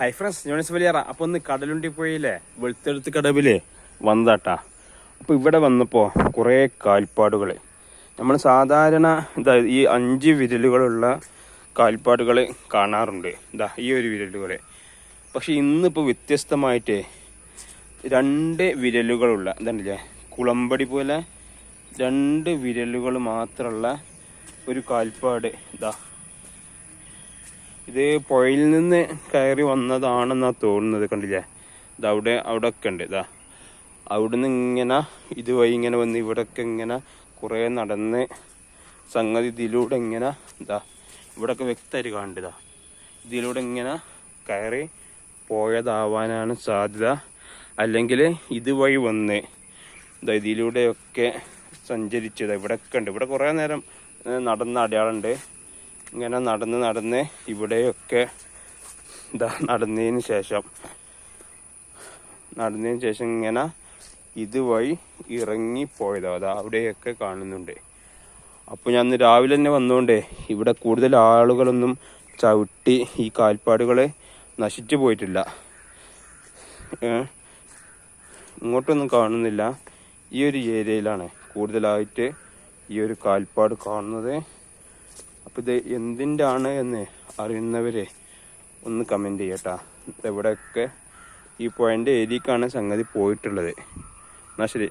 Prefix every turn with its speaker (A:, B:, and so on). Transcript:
A: Hi friends Johnis Valiyara. അപ്പൊ ഒന്ന് കടലുണ്ടി പോയില്ലേ വെളുത്തെടുത്ത് കടവിൽ വന്നതാട്ടാ. അപ്പൊ ഇവിടെ വന്നപ്പോ കുറെ കാൽപ്പാടുകൾ നമ്മൾ സാധാരണ ഇതാ ഈ അഞ്ച് വിരലുകളുള്ള കാൽപ്പാടുകൾ കാണാറുണ്ട്. ഇതാ ഈ ഒരു വിരലുകൾ പക്ഷെ ഇന്നിപ്പോൾ വ്യത്യസ്തമായിട്ട് രണ്ട് വിരലുകളുള്ള ഇതല്ലേ കുളമ്പടി പോലെ രണ്ട് വിരലുകൾ മാത്രമുള്ള ഒരു കാൽപ്പാട് ഇതാ ഇത് പുഴയിൽ നിന്ന് കയറി വന്നതാണെന്നാ തോന്നുന്നത് കണ്ടില്ലേ? ഇത് അവിടെ അവിടെ ഒക്കെ ഉണ്ട്. ഇതാ. അവിടുന്ന് ഇങ്ങനെ ഇതുവഴി ഇങ്ങനെ വന്ന് ഇവിടൊക്കെ ഇങ്ങനെ കുറേ നടന്ന് സംഗതി ഇതിലൂടെ ഇങ്ങനെ ഇതാ. ഇവിടൊക്കെ വ്യക്തമായിട്ട് കാണണ്ടതാ ഇതിലൂടെ ഇങ്ങനെ കയറി പോയതാവാനാണ് സാധ്യത. അല്ലെങ്കിൽ ഇതുവഴി വന്ന് ഇതാ ഇതിലൂടെയൊക്കെ സഞ്ചരിച്ചത്. ഇവിടെയൊക്കെ ഉണ്ട്. ഇവിടെ കുറേ നേരം നടന്ന അടയാളുണ്ട് ഇങ്ങനെ നടന്ന് നടന്ന് ഇവിടെയൊക്കെ ഇതാ നടന്നതിന് ശേഷം നടന്നതിന് ശേഷം ഇങ്ങനെ ഇതുവഴി ഇറങ്ങി പോയതാ അതാ അവിടെയൊക്കെ കാണുന്നുണ്ട്. അപ്പോൾ ഞാൻ രാവിലെ തന്നെ വന്നുകൊണ്ടേ ഇവിടെ കൂടുതൽ ആളുകളൊന്നും ചവിട്ടി ഈ കാൽപ്പാടുകളെ നശിച്ചു പോയിട്ടില്ല. ഇങ്ങോട്ടൊന്നും കാണുന്നില്ല. ഈ ഒരു ഏരിയയിലാണ് കൂടുതലായിട്ട് ഈ ഒരു കാൽപ്പാട് കാണുന്നത്. അപ്പോൾ ഇത് എന്തിന്റെ ആണ് എന്ന് അറിയുന്നവരെ ഒന്ന് കമന്റ് ചെയ്യട്ടാ. ഇവിടെയൊക്കെ ഈ പോയിന്റ് ഏരിയക്കാണ് സംഗതി പോയിട്ടുള്ളത്. എന്നാൽ ശരി.